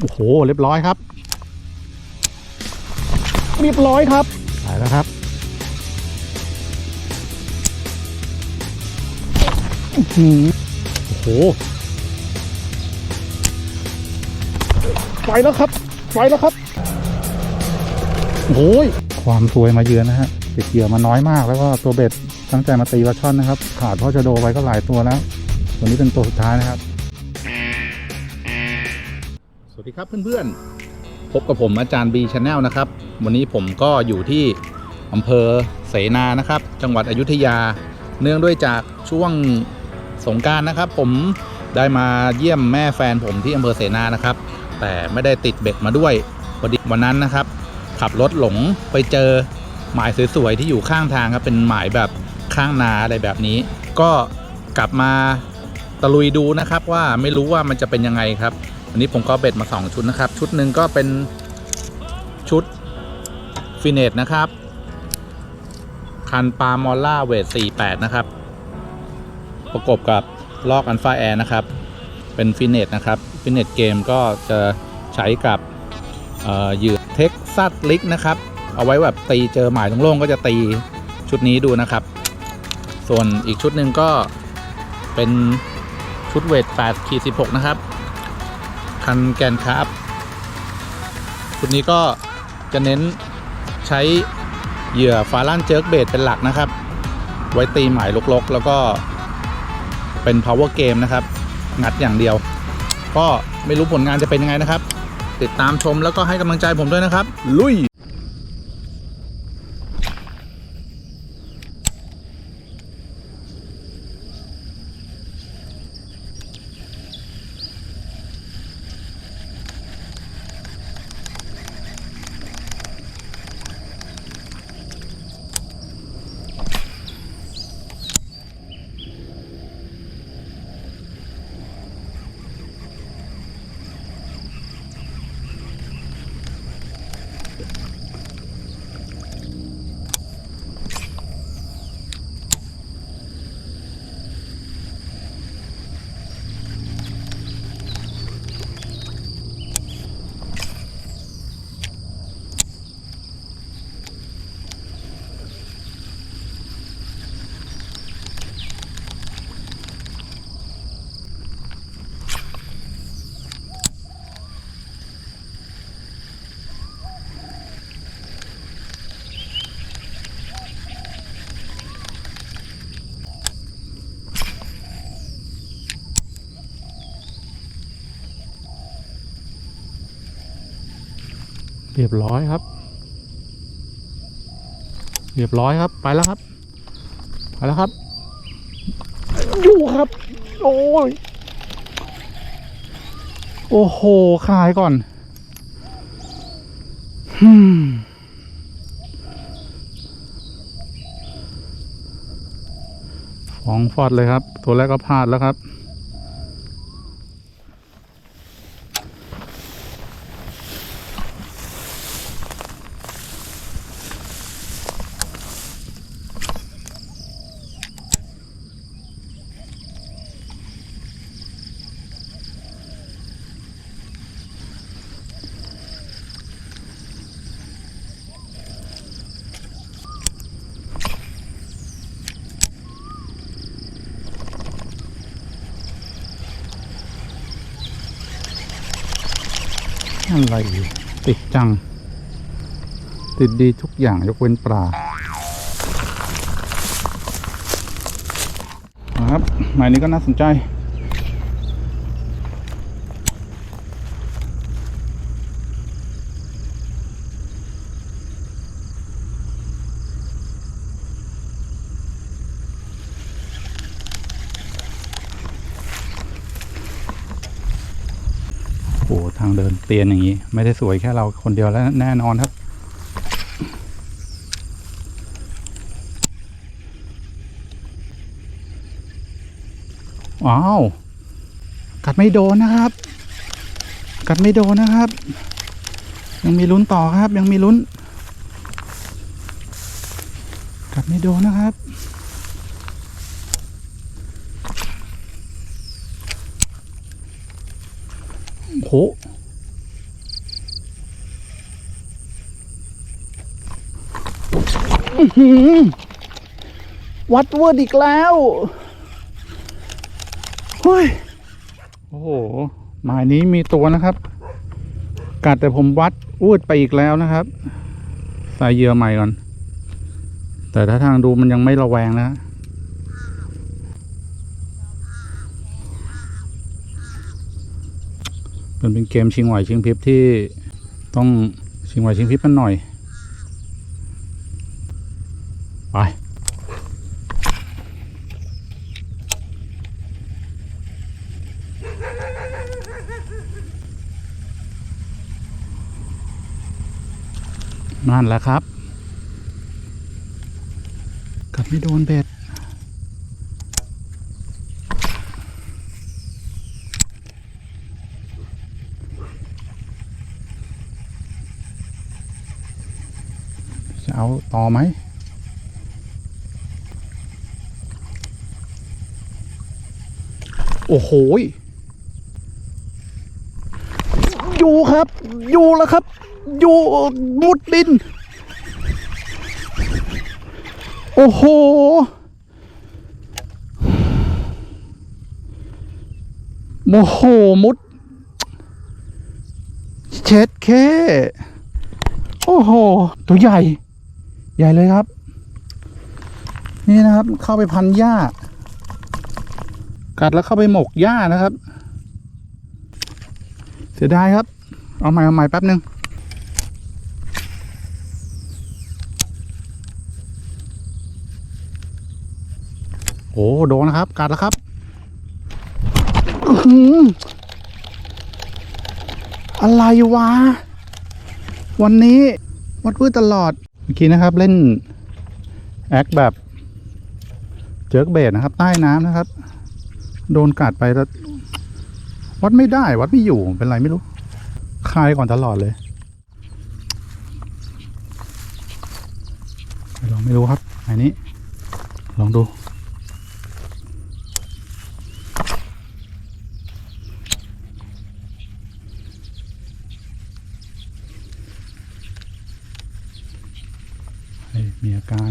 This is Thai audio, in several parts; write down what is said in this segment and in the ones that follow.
โอ้โห เรียบร้อยครับ เรียบร้อยครับไปแล้วครับอื้อหือโอ้โห ไปแล้วครับ ไปแล้วครับโอ้ยความซวยมาเยือนนะฮะติดเหยื่อมาน้อยมากแล้วก็ตัวเบ็ดตั้งใจมาตีปลาช่อนนะครับ ขาดพ่อจะโดไปก็หลายตัวแล้ว ตัวนี้เป็นตัวสุดท้ายนะครับ ดีครับเพื่อนๆ พบกับผมอาจารย์บีชาแนลนะครับ วันนี้ผมก็อยู่ที่อำเภอเสนานะครับ จังหวัดอยุธยา เนื่องด้วยจากช่วงสงการนะครับ ผมได้มาเยี่ยมแม่แฟนผมที่อำเภอเสนานะครับ แต่ไม่ได้ติดเบ็ดมาด้วยพอดีวันนั้นนะครับ ขับรถหลงไปเจอหมายสวยๆที่อยู่ข้างทางครับเป็นหมายแบบข้างนาอะไรแบบนี้ ก็กลับมาตะลุยดูนะครับว่าไม่รู้ว่ามันจะเป็นยังไงครับ วันนี้ผมก็เบ็ดมา 2 ชุดนะครับ ชุดหนึ่งก็เป็นชุดฟินเนตนะครับ คันปามอลล่าเวท48 นะครับ ประกบกับลอกอันฟาแอร์นะครับ เป็นฟินเนตนะครับฟินเนตเกมก็จะใช้กับเหยื่อเท็กซัสลิกนะครับ เอาไว้แบบตีเจอหมายตรงโล่งก็จะตีชุดนี้ดูนะครับ ส่วนอีกชุดหนึ่งก็เป็นชุดเวท8ขีด16 นะครับ คันแกนคาร์บชุดนี้ก็จะเน้นใช้เหยื่อฟาลันเจิร์กเบดเป็นหลักนะครับ ไว้ตีหมายลกๆ แล้วก็เป็น power game นะครับ งัดอย่างเดียว ก็ไม่รู้ผลงานจะเป็นยังไงนะครับ ติดตามชมแล้วก็ให้กำลังใจผมด้วยนะครับ ลุย เรียบร้อยครับ เรียบร้อยครับ ไปแล้วครับ ไปแล้วครับ อยู่ครับ โอ้ย โอ้โหคายก่อนฮึมฟองฟอดเลยครับ ตัวแรกก็พลาดแล้วครับ อะไรอยู่ติดจัง ติดดีทุกอย่างยกเว้นปลาครับหมายนี้ก็น่าสนใจ โอ้โหทาง เตียนอย่างนี้ ไม่ได้สวยแค่เราคนเดียวแล้วแน่นอนครับ ว้าว กัดไม่โดนนะครับ กัดไม่โดนนะครับ ยังมีลุ้นต่อครับ ยังมีลุ้น กัดไม่โดนนะครับโอ้โห อื้อหือ วัดเวิร์ดอีกแล้วเฮ้ยโอ้โหหมายนี้มีตัวนะครับ กัดแต่ผมวัดวืดไปอีกแล้วนะครับ ใส่เหยื่อใหม่ก่อน แต่ถ้าทางดูมันยังไม่ระแวงนะมันเป็นเกมชิงไหวชิงพริบที่ต้องชิงไหวชิงพริบมันหน่อย ไปนั่นแหละครับ กัดไม่โดนเบ็ด จะเอาต่อไหม โอ้โหยอยู่ครับ อยู่แล้วครับ อยู่มุดดิน โอ้โห โมโหมุด เช็ดเคโอ้โห ตัวใหญ่ ใหญ่เลยครับ นี่นะครับ เข้าไปพันหญ้า กัดแล้วเข้าไปหมกหญ้านะครับ เสียดายครับ เอาใหม่เอาใหม่แป๊บนึงโอ้โดนนะครับ กัดแล้วครับอะไรวะ วันนี้วัดวืดตลอด เมื่อกี้นะครับ เล่น แอคแบบ เจิร์กเบสนะครับ ใต้น้ำนะครับ โดนกัดไปแล้ววัดไม่ได้ วัดไม่อยู่เป็นไรไม่รู้ คายก่อนตลอดเลยลองไม่รู้ครับ อันนี้ ลองดู มีอาการ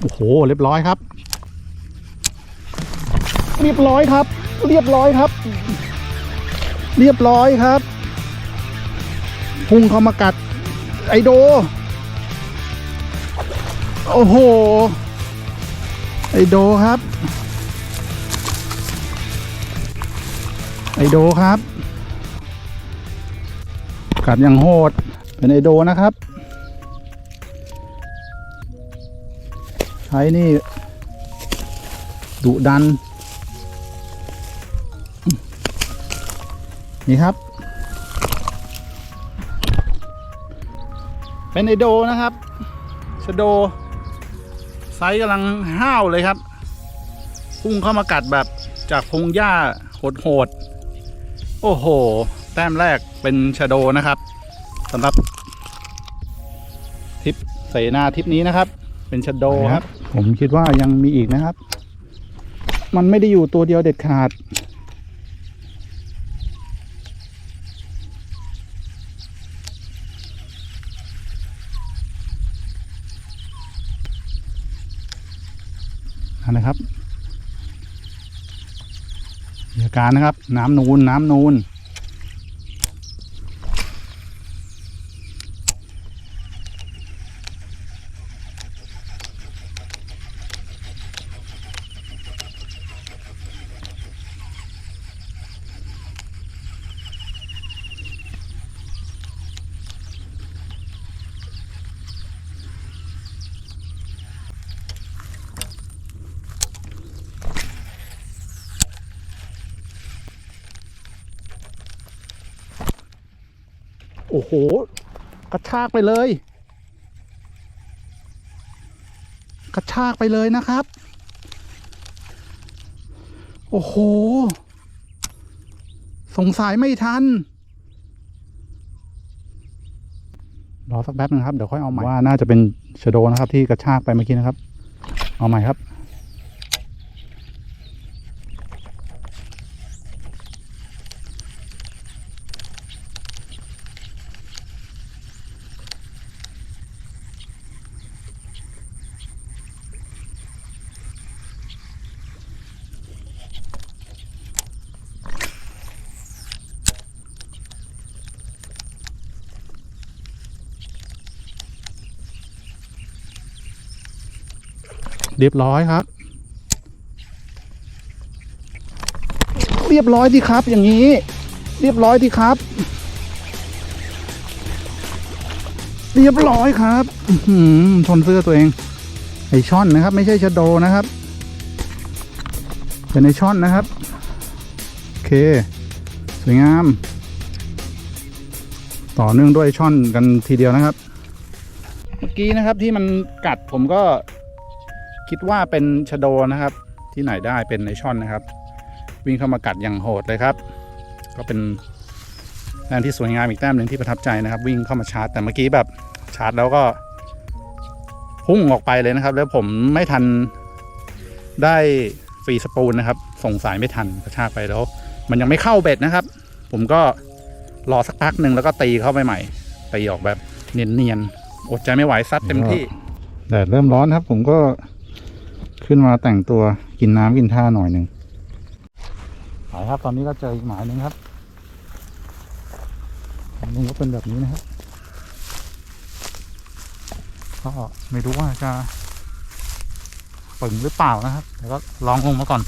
โอ้โห เรียบร้อยครับ เรียบร้อยครับ เรียบร้อยครับ เรียบร้อยครับ พุ่งเข้ามากัด ไอโด โอ้โห ไอโดครับ ไอโดครับ กัดอย่างโหด เป็นไอโดนะครับ ช้นี่ดุดัน นี่ครับ เป็นไอโดนะครับชโด ไซส์กำลังห้าวเลยครับ พุ่งเข้ามากัดแบบจากพงหญ้าโหดๆ โอ้โห แต้มแรกเป็นชโดนะครับสำหรับทริปเสนาทริปนี้นะครับ เป็นชโดครับ ผมคิดว่ายังมีอีกนะครับ มันไม่ได้อยู่ตัวเดียวเด็ดขาด นะครับมีอาการนะครับ น้ำนูน น้ำนูน อ้โห กระชากไปเลย กระชากไปเลยนะครับ โอ้โห สงสัยไม่ทัน รอสักแป๊บนึงครับ เดี๋ยวค่อยเอาใหม่ว่าน่าจะเป็นชโดนะครับ ที่กระชากไปเมื่อกี้นะครับ เอาใหม่ครับ เรียบร้อยครับ เรียบร้อยดีครับ อย่างนี้ เรียบร้อยดีครับ เรียบร้อยครับอื้อหือทนเสื้อตัวเองไอช่อนนะครับ ไม่ใช่ชะโดนะครับเป็นไอช่อนนะครับโอเค สวยงาม ต่อเนื่องด้วยช่อนกันทีเดียวนะครับ เมื่อกี้นะครับที่มันกัดผมก็ คิดว่าเป็นชะโดนะครับ ที่ไหนได้เป็นไอช่อนนะครับ วิ่งเข้ามากัดอย่างโหดเลยครับ ก็เป็นแต้มที่สวยงามอีกแต้มหนึ่งที่ประทับใจนะครับ วิ่งเข้ามาชาร์จแต่เมื่อกี้แบบชาร์จแล้วก็พุ่งออกไปเลยนะครับ แล้วผมไม่ทันได้ฟรีสปูลนะครับ ส่งสายไม่ทันกระชากไปแล้ว มันยังไม่เข้าเบ็ดนะครับ ผมก็รอสักพักหนึ่งแล้วก็ตีเข้าไปใหม่ตีออกแบบเนียนๆอดใจไม่ไหวซัดเต็มที่แดดเริ่มร้อนครับ ผมก็ ขึ้นมาแต่งตัวกินน้ำกินท่าหน่อยหนึ่งหมายครับ ตอนนี้ก็เจออีกหมายหนึ่งครับอันนี้ก็เป็นแบบนี้นะครับก็ไม่รู้ว่าจะปึงหรือเปล่านะครับแต่ก็ลองลงมาก่อน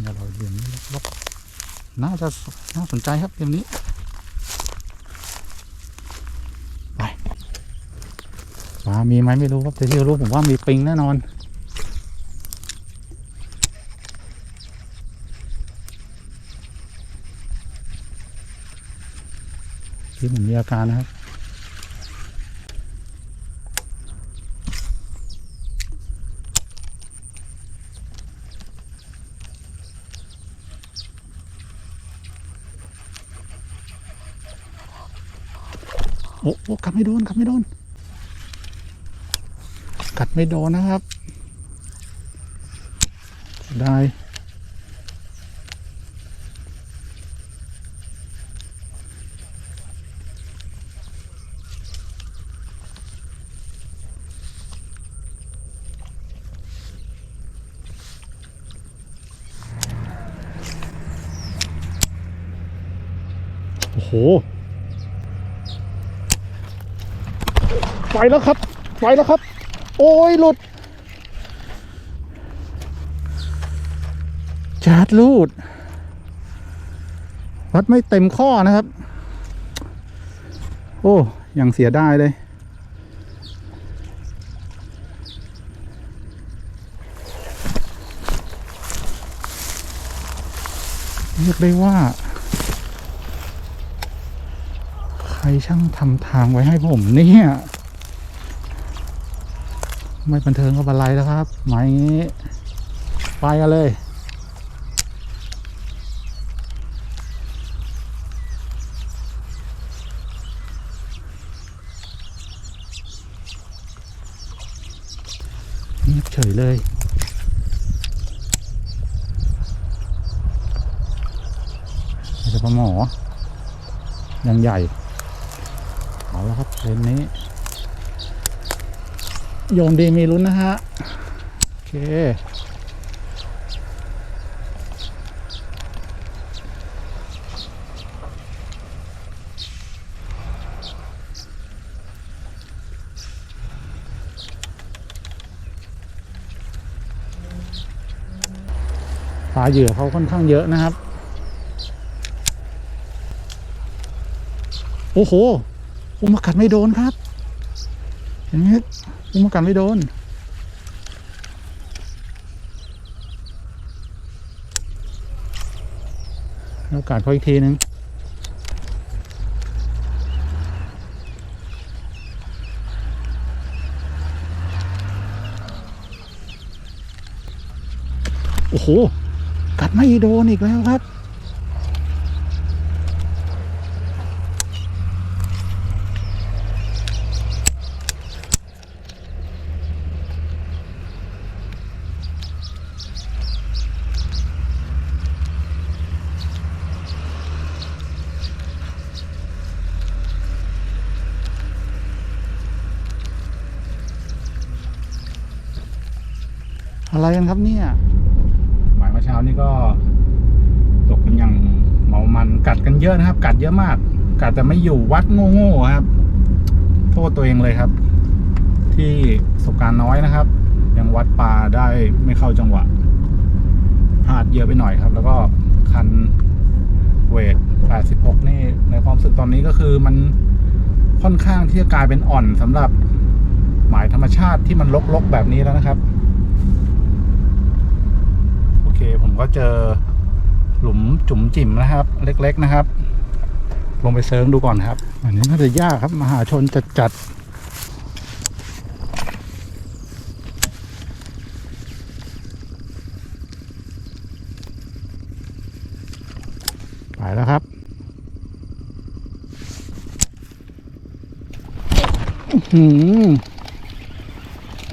เดี๋ยวเราเรียนนี้ลบๆ น่าจะน่าสนใจครับเกมนี้ไปปลามีไหมไม่รู้ครับแต่ที่รู้ผมว่ามีปิงแน่นอนที่ผมมีอาการนะครับ โอ้โอ้กัดไม่โดนกัดไม่โดน กัดไม่โดนนะครับ ได้ แล้วครับ ไปแล้วครับ โอ้ยหลุดจาดลูด วัดไม่เต็มข้อนะครับ โอ้ยังเสียได้เลย เรียกได้ว่า ใครช่างทำทางไว้ให้ผมเนี่ย ไม่บันเทิงก็บันไลแล้วครับหมายงี้ไปกันเลย เงียบเฉยเลยจะปลาหมอยังใหญ่ เอาแล้วครับเลนนี้ โยนดีมีลุ้นนะฮะ โอเค ปลาเหยื่อเขาค่อนข้างเยอะนะครับ โอ้โหอุมากัดไม่โดนครับเห็นไหม มันกันไม่โดน โอกาสพอาอีกทีนึงโอ้โห กัดไม่โดนอีกแล้วครับ ครับเนี่ยหมายเมื่อเช้านี่ก็ ตกกันอย่างเมามันกัดกันเยอะนะครับ กัดเยอะมาก กัดแต่ไม่อยู่วัดโง่ๆครับ โทษตัวเองเลยครับ ที่ประสบการณ์น้อยนะครับ ยังวัดปลาได้ไม่เข้าจังหวะพลาดเยอะไปหน่อยครับ แล้วก็คันเวท86 นี่ในความรู้สึกตอนนี้ก็คือมันค่อนข้างที่จะกลายเป็นอ่อนสำหรับหมายธรรมชาติที่มันลกๆแบบนี้แล้วนะครับ เคผมก็เจอหลุมจุ๋มจิ๋มนะครับ เล็ก ๆนะครับ ลงไปเซิร์งดูก่อนครับ อันนี้น่าจะยากครับ มหาชนจัดจัดไปแล้วครับอือหือ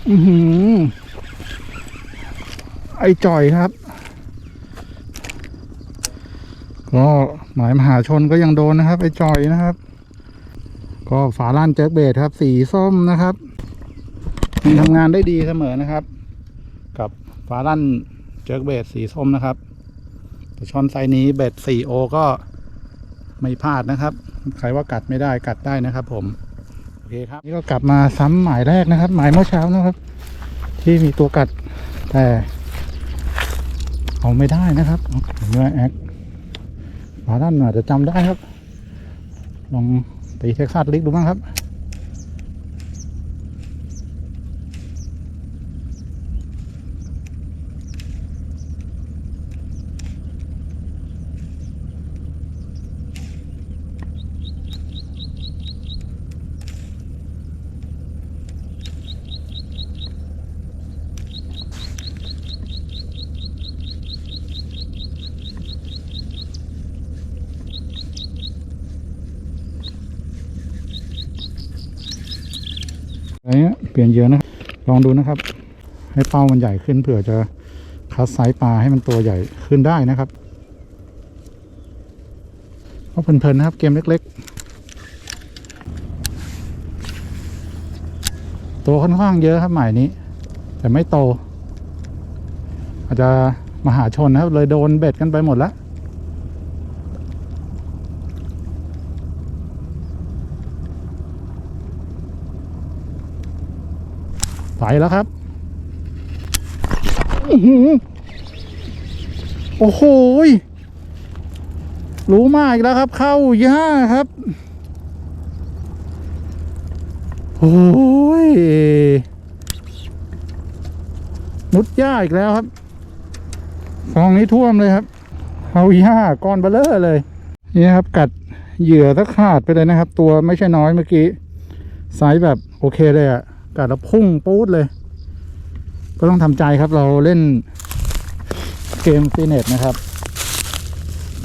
อือหือไอจ่อยครับ ก็หมายมหาชนก็ยังโดนนะครับไอ้จอยนะครับ ก็ฝาล้านแจ็คเบดครับ สีส้มนะครับยังทำงานได้ดีเสมอนะครับ กับฝาล้านแจ็คเบดสีส้มนะครับแต่ชอนไซนี้เบด 4O ก็ไม่พลาดนะครับ ใครว่ากัดไม่ได้กัดได้นะครับ ผมโอเคครับ นี่ก็กลับมาซ้ำหมายแรกนะครับ หมายเมื่อเช้านะครับ ที่มีตัวกัดแต่เอาไม่ได้นะครับเนื้อแอค ฝาด้านอาจจะจำได้ครับ ลองตีเทคคาดลิกดูบ้างครับ เปลี่ยนเยอะนะลองดูนะครับ ให้เป้ามันใหญ่ขึ้นเผื่อจะคัดไซส์ปลาให้มันตัวใหญ่ขึ้นได้นะครับก็เพลินๆนะครับ เกมเล็ก ๆ ตัวค่อนข้างเยอะครับหมายนี้ แต่ไม่โต อาจจะมหาชนนะครับ เลยโดนเบ็ดกันไปหมดแล้ว ไปแล้วครับอื้อหือโอ้โหรู้มากอีกแล้วครับ เข้าย่าครับโอ้ยมุดย่าอีกแล้วครับฟองนี้ท่วมเลยครับเข้าย่าก้อนเบลเลอร์เลย นี่ครับ กัดเหยื่อสักขาดไปเลยนะครับ ตัวไม่ใช่น้อยเมื่อกี้ไซส์แบบโอเคเลยอะ กัดแล้วพุ่งปู๊ดเลย ก็ต้องทำใจครับเราเล่นเกมซีเน็ตนะครับ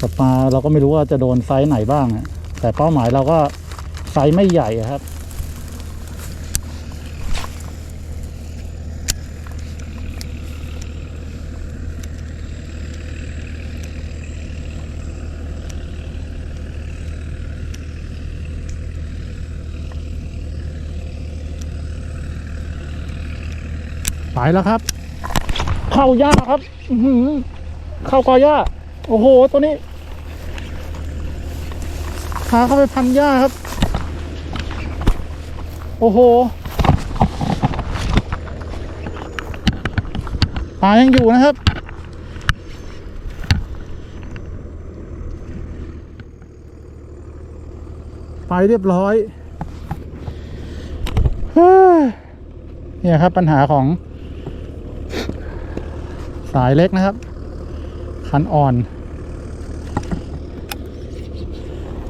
กับปลาเราก็ไม่รู้ว่าจะโดนไซส์ไหนบ้าง แต่เป้าหมายเราก็ไซส์ไม่ใหญ่ครับ ไปแล้วครับ เข้าหญ้าครับอืเข้ากอหญ้า โอ้โห ตัวนี้ขาเข้าไปพันหญ้าครับ โอ้โหปลายังอยู่นะครับไปเรียบร้อยเฮ้ยเนี่ยครับปัญหาของ สายเล็กนะครับ คันอ่อน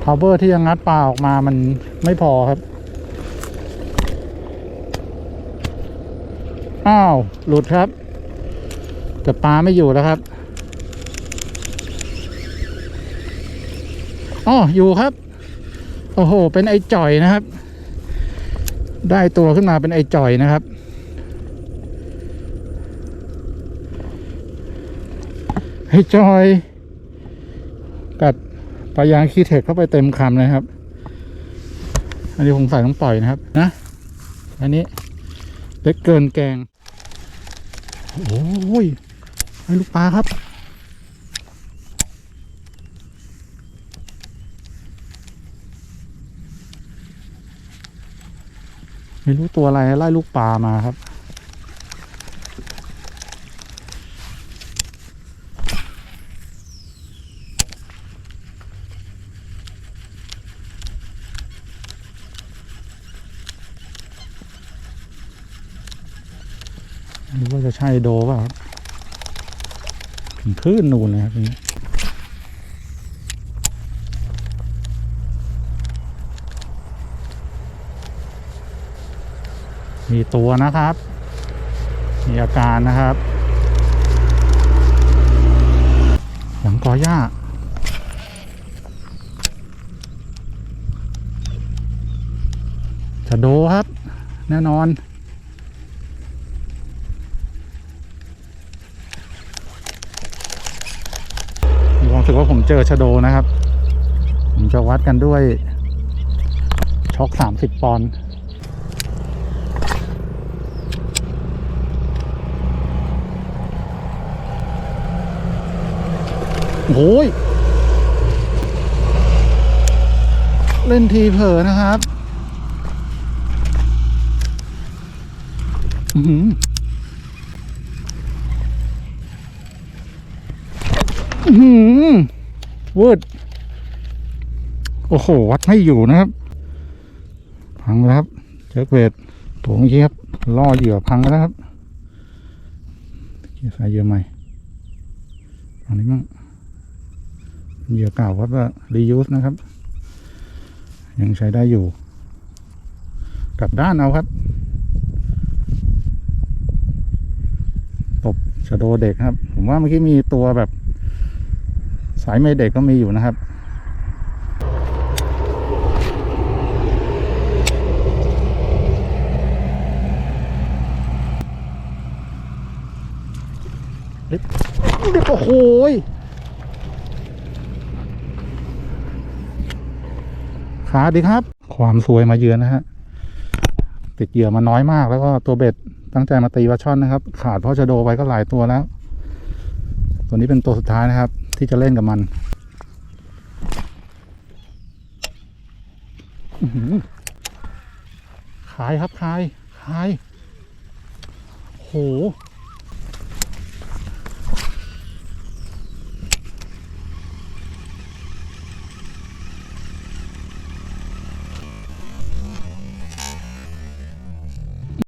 พาวเวอร์ที่จะงัดปลาออกมามันไม่พอครับ อ้าว หลุดครับ แต่ปลาไม่อยู่แล้วครับอ๋ออยู่ครับ โอ้โห เป็นไอ้จ่อยนะครับ ได้ตัวขึ้นมาเป็นไอ้จ่อยนะครับ ไอ้จอย กัดปลายางคีเทคเข้าไปเต็มคำเลยครับ อันนี้ผมใส่ต้องปล่อยนะครับ นะ อันนี้เล็กเกินแกง โอ้ยไอ้ลูกปลาครับไม่รู้ตัวอะไรไล่ลูกปลามาครับ ไม่รู้ว่าจะ ใช่โดเปล่าครับถึงคลื่นนูนเลยครับนี้มีตัวนะครับ มีอาการนะครับ หลังกอหญ้าจะโดครับ แน่นอน มีความรู้ สึกว่าผมเจอชะโดนะครับ ผมจะวัดกันด้วยช็อกสามสิบปอนด์โอ้ยเล่นทีเผลอนะครับ อือ หือวืดโอ้โห วัดไม่อยู่นะครับ พังแล้วครับเจอเวทตัวเมื่อกี้ครับล่อเหยื่อพังแล้วครับเกี่ยวสายเหยื่อใหม่อันนี้มั่งเหยื่อเก่าครับว่า reuse นะครับ ยังใช้ได้อยู่ กลับด้านเอาครับตบชะโดเด็กครับ ผมว่าเมื่อกี้มีตัวแบบ สายเมเด็กก็มีอยู่นะครับเด็กโอ้โหขาดีครับ ความสวยมาเยือนนะฮะ ติดเหยื่อมาน้อยมากแล้วก็ตัวเบ็ดตั้งใจมาตีปลาช่อนนะครับ ขาดเพราะชะโดไปก็หลายตัวแล้ว ตัวนี้เป็นตัวสุดท้ายนะครับ ที่จะเล่นกับมันขายครับขายขายโห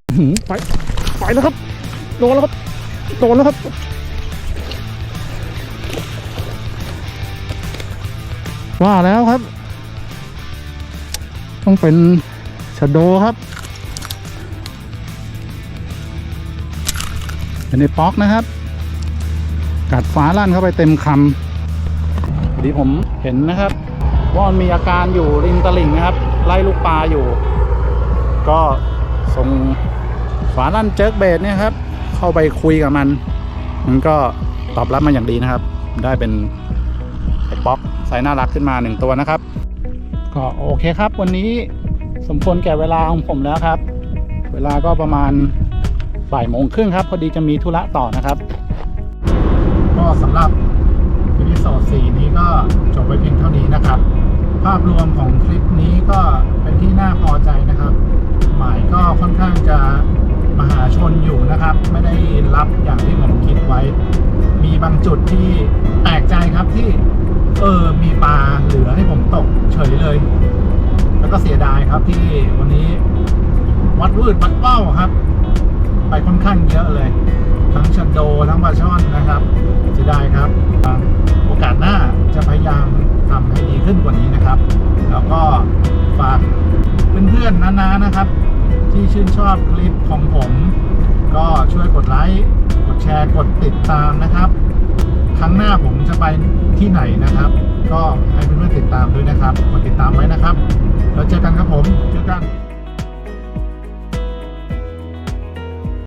อื้อหือไป ไปแล้วครับ โดนแล้วครับ โดนแล้วครับ ว่าแล้วครับ ต้องเป็นชะโดครับ เป็นในป๊อกนะครับ กัดฟ้าลั่นเข้าไปเต็มคำพอดีผมเห็นนะครับ ว่ามันมีอาการอยู่ริมตลิ่งนะครับ ไล่ลูกปลาอยู่ ก็ส่งฝาลั่นเจิร์กเบสเนี่ยครับ เข้าไปคุยกับมัน มันก็ตอบรับมาอย่างดีนะครับ ได้เป็น ไซส์น่ารักขึ้นมาหนึ่งตัวนะครับ ก็โอเคครับ วันนี้สมควรแก่เวลาของผมแล้วครับ เวลาก็ประมาณบ่ายโมงครึ่งครับ พอดีจะมีธุระต่อนะครับ ก็สำหรับวิดีโอสี่นี้ก็จบไปเพียงเท่านี้นะครับ ภาพรวมของคลิปนี้ก็เป็นที่น่าพอใจนะครับ หมายก็ค่อนข้างจะมหาชนอยู่นะครับ ไม่ได้รับอย่างที่ผมคิดไว้ มีบางจุดที่แปลกใจครับที่ ครับที่วันนี้วัดวืดวัดเป้าครับ ไปค่อนข้างเยอะเลย ทั้งชันโดทั้งปลาช่อนนะครับเสียดายครับ โอกาสหน้าจะพยายามทำให้ดีขึ้นกว่านี้นะครับ แล้วก็ฝากเพื่อนๆนาๆนะครับ ที่ชื่นชอบคลิปของผม ก็ช่วยกดไลค์กดแชร์กดติดตามนะครับ ครั้งหน้าผมจะไปที่ไหนนะครับ ก็ให้เพื่อนๆติดตามด้วยนะครับกดติดตามไว้นะครับ แล้วเจอกันครับผมเจอกัน